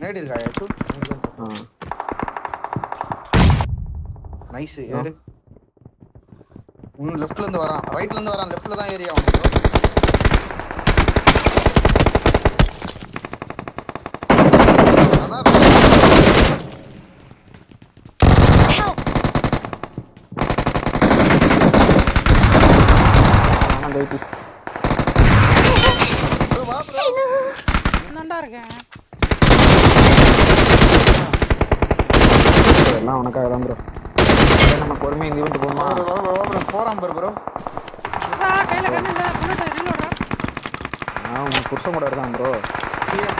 நேடி இருக்கா யாச்சு ஆ. நைஸ் ஏறு. இன்னும் லெஃப்ட்ல இருந்து வரான். ரைட்ல இருந்து வரான். லெஃப்ட்ல தான் ஏறி அவன் bro. இருக்கேன் எல்லாம் உனக்காக தான் ப்ரோ நம்ம பொறுமையாக இந்த ஈவெண்ட் போகணுமா? வா bro, வா bro, வா bro. போறான் பாரு ப்ரோ விட்றா, கையில கண்ணு இல்ல. புல்லட் ரீலோட்ரா நான் உன் புருஷன் கூட இருக்கான் ப்ரோ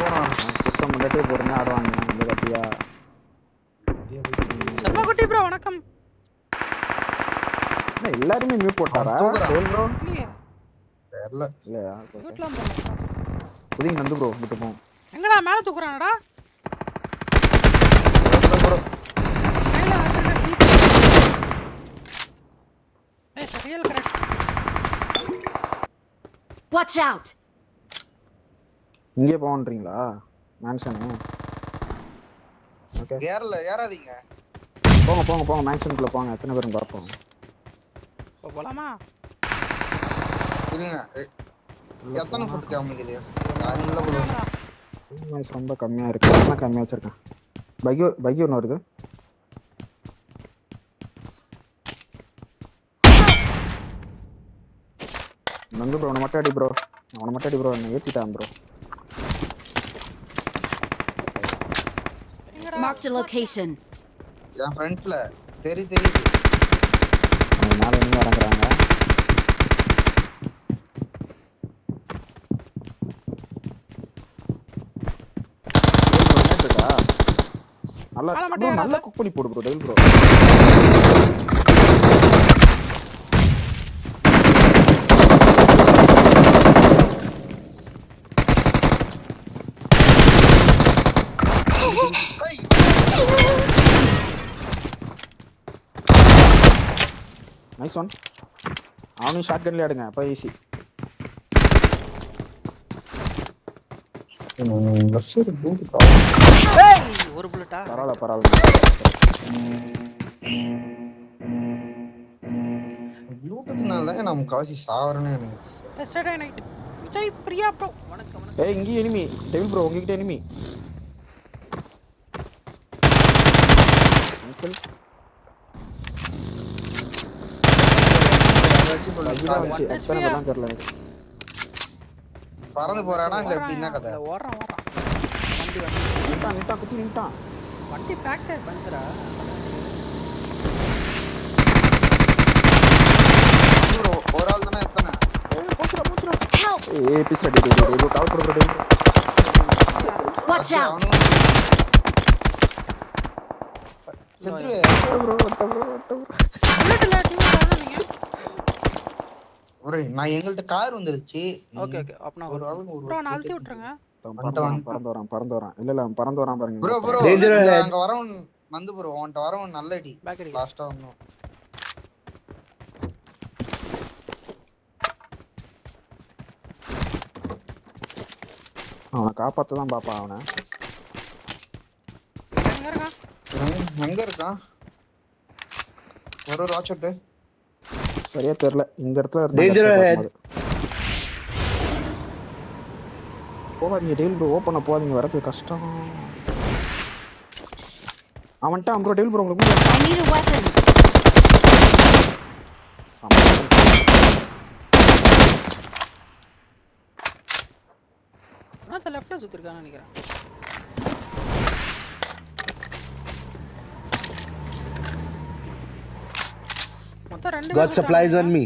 போறான். புருஷன் முன்னாடியே போட்டுருந்தா ஆடுவாங்க. இந்த கட்டியா குட்டி ப்ரோ வணக்கம். எல்லாருமே மியூட் போட்டாரா? ப்ரோ இல்லையே தெரியல. இல்லையா. புதிங்க நந்து ப்ரோ விட்டு போவோம் எங்கடா மேல தூக்குறானடா? Real correct Watch out! இங்கே போகன்றீங்களா மேன்ஷனு ஓகே ஏறல ஏறாதீங்க. போங்க போங்க போங்க மேன்ஷனுக்குள்ள போங்க. எத்தனை பேரும் பார்ப்போம். இப்போ போலாமா? இருங்க. எ- எத்தனை ஃபுட் காமிக்குது யாரும் இல்ல ரொம்ப கம்மியாக இருக்கு. கம்மியாக வச்சிருக்கேன். பையோ பையோ ஒன்று வருது. நந்து ப்ரோ அவனை மட்டும் அடி ப்ரோ அவனை மட்டும் அடி ப்ரோ என்னை ஏற்றிட்டான் ப்ரோ Marked a location. என் ஃப்ரண்ட்ல தெரி தெரியுது அவன் மேலே இருந்து இறங்குறாங்க? நல்லா நல்லா. குக் பண்ணி போடு bro tail bro nice one அவனையும் ஷார்ட் கன்லேயே ஆடுங்க அப்போ ஈஸி ஒரு புல்லட்டா பரவாயில்ல பரவாயில்ல. ப்ளூடூத்னால நம்ம காசி சாவறேன்னு எனக்கு yesterday night Vijay Priya bro வணக்கம் வணக்கம். ஏய் எனிமி டெவில் ப்ரோ உங்ககிட்ட எனிமி பேர்லாம் தெரியல எனக்கு. பறந்து போறானா இல்ல எப்படின்னா கதை? ஓடுறான் ஓடுறான். வண்டி வண்டி. நின்ட்டான் நின்ட்டான் குத்தி நின்ட்டான். வண்டி ஃபேக்டர் பஞ்சரா ஒரு ஆள் தானே எத்தனை? ஏய் போச்சுடா போச்சுடா Help! ஏய் டேய் டேய் டேய் கவர் டேய். செத்துருவே ப்ரோ வந்த ப்ரோ வந்த ப்ரோ டீம் வரணும் நீங்க bro, நான் எங்கள்கிட்ட கார் வந்துருச்சு. ஓகே ஓகே அப்பனா ஒரு ஆளுக்கு ஒரு ப்ரோ நான் அழுத்தி விட்டுருங்க. பறந்து வரான் பறந்து வரான் பறந்து வரான். இல்ல இல்ல பறந்து வரான் பாருங்க. Bro bro. அங்க வரவன் நந்து ப்ரோ அவன்கிட்ட வரவன் நல்ல அடி. பேக் அடி லாஸ்டா வந்தோம் அவனை காப்பாத்த தான் பாப்பா அவனை. எங்க இருக்கான் எங்க- இருக்கான்? ஒரு ராச்சட்டு சரியா தெரியல இந்த இடத்துல. பார்க்கும்போது. போகாதீங்க டெயில் ப்ரோ ஓப்பன போகாதீங்க வரது கஷ்டம் அவன்கிட்ட ப்ரோ டெயில் ப்ரோ உங்களுக்கு முன்னாடி I need a weapon. சமாளிச்சு. நான் லெஃப்ட்ல சுத்திருக்கான்னு நினைக்கிறேன் மொத்தம் ரெண்டு supplies on இருக்காங்க. me.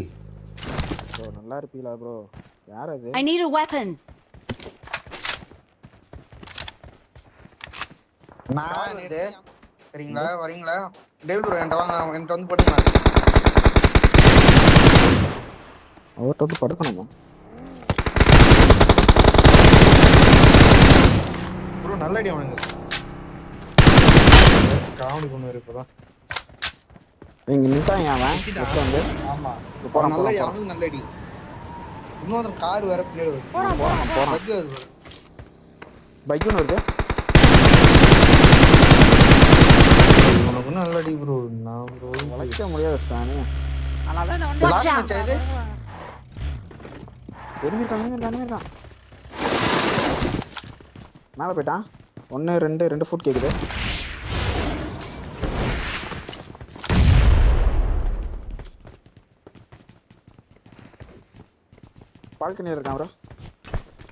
ப்ரோ நல்லா இருப்பீங்களா ப்ரோ யார் அது? I need a weapon. நான் இது? சரிங்களா வரீங்களா? டேவில் ப்ரோ என்கிட்ட வாங்க என்கிட்ட வந்து போட்டுங்க அவர்கிட்ட வந்து படுக்கணுமா? ப்ரோ நல்ல அடி அவனுங்க காமெடி பண்ணுவாரு இப்பதான். இங்க நின்ட்டான் அவன் வந்து ஆமா. நல்ல அவனுக்கு நல்ல அடி கார் வேற பின்னாடி வருது. போறான் போறான் போறான். வருது. பைக் ஒன்று இருக்கு. உனக்கு நல்ல அடி ப்ரோ நான் ப்ரோ உழைக்க முடியாது சாமி. அதனால தான். மேட்ச் இது எரிஞ்சிருக்கான் எரிஞ்சிருக்கான் எரிஞ்சிருக்கான் மேலே போயிட்டான். ஒன்று ரெண்டு ரெண்டு ஃபுட் கேக்குது. பால்கனி இருக்கான் ப்ரோ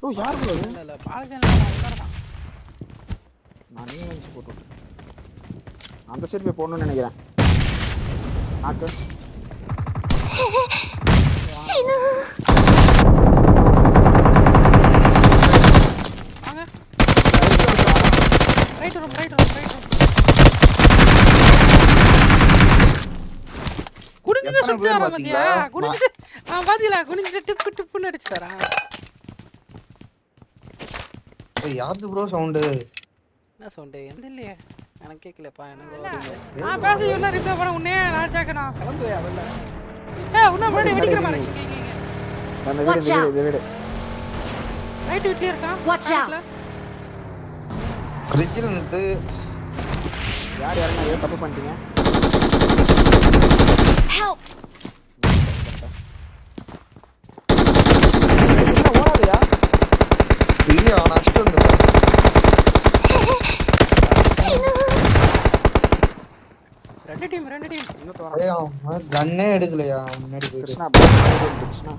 ஓ யார் ப்ரோ இது இல்ல இல்ல பால்கனில நான் நீங்க வச்சு போட்டு. அந்த சைடு போய் போடணும்னு நினைக்கிறேன். ஆக்கு. ரைட் வரும் ரைட் வரும் ரைட் வரும் சுத்தி பேர் வரான் பாத்தியா பாத்தீங்களா? குனிஞ்சிட்டு ஆ பாத்தீங்களா? குனிஞ்சிட்டு டிப்பு டிப்புன்னு அடிச்சு தரான் ஏய் யாரு ப்ரோ சவுண்டு என்ன சவுண்டு எந்த இல்லையே? எனக்கு கேட்கலப்பா எனக்கு நான் பேசி என்ன ரிப்பேர் பண்ண உன்னே நான் கேட்கணும் கிளம்புவே அவல்ல ஏ உன்ன முன்னாடி வெடிக்கிற மாதிரி அந்த வீடு இந்த வீடு இந்த ரைட். ஃப்ரிட்ஜில் யார் யாருன்னா ஏதோ தப்பு பண்ணிட்டீங்க. Help! அடிச்சுட்டு வந்துருக்கான் ரெண்டு டீம் ரெண்டு டீம் அவன் கன்னே எடுக்கலையா முன்னாடி கிருஷ்ணா கிருஷ்ணா.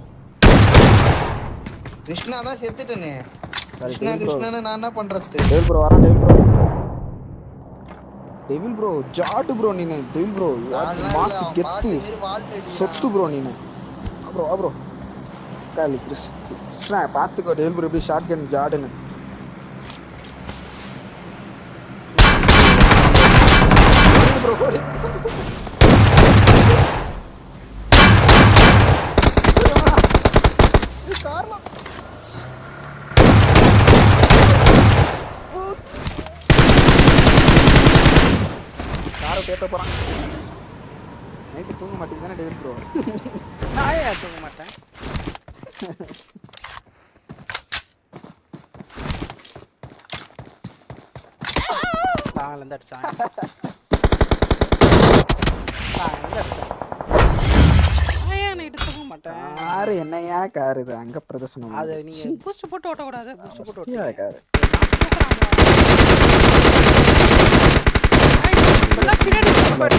கிருஷ்ணா தான் செத்துட்டனே. கிருஷ்ணா கிருஷ்ணான்னு நான் என்ன பண்றது? டெவில் ப்ரோ வரான் டெவில் ப்ரோ டெவில் ப்ரோ ஜாட்டு ப்ரோ நீனு டெவில் ப்ரோ மாசு கெத்து. சொத்து ப்ரோ நீனு. ப்ரோ ப்ரோ காலி கிருஷ் கிருஷ்ணா பார்த்துக்கோ டெவில் ப்ரோ எப்படி ஷார்ட் கன் ஜாடுன்னு ப்ரோ காரை கேட்ட போறான். நைட்டு தூங்க மாட்டேங்குது தானே டெவில் ப்ரோ நான் ஏன் தூங்க மாட்டேன்? ஏன் நைட்டு தூங்க மாட்டேன்? காரு என்னையா? காரு இது அங்க பிரதர்சனம் அது நீங்க பூஸ்ட் போட்டு ஓட்டக்கூடாது. பூஸ்ட் போட்டு ஓட்டுங்க காரு. நான் தூக்குறாங்க. ஐய், இப்பெல்லாம் பின்னாடி போற பாரு.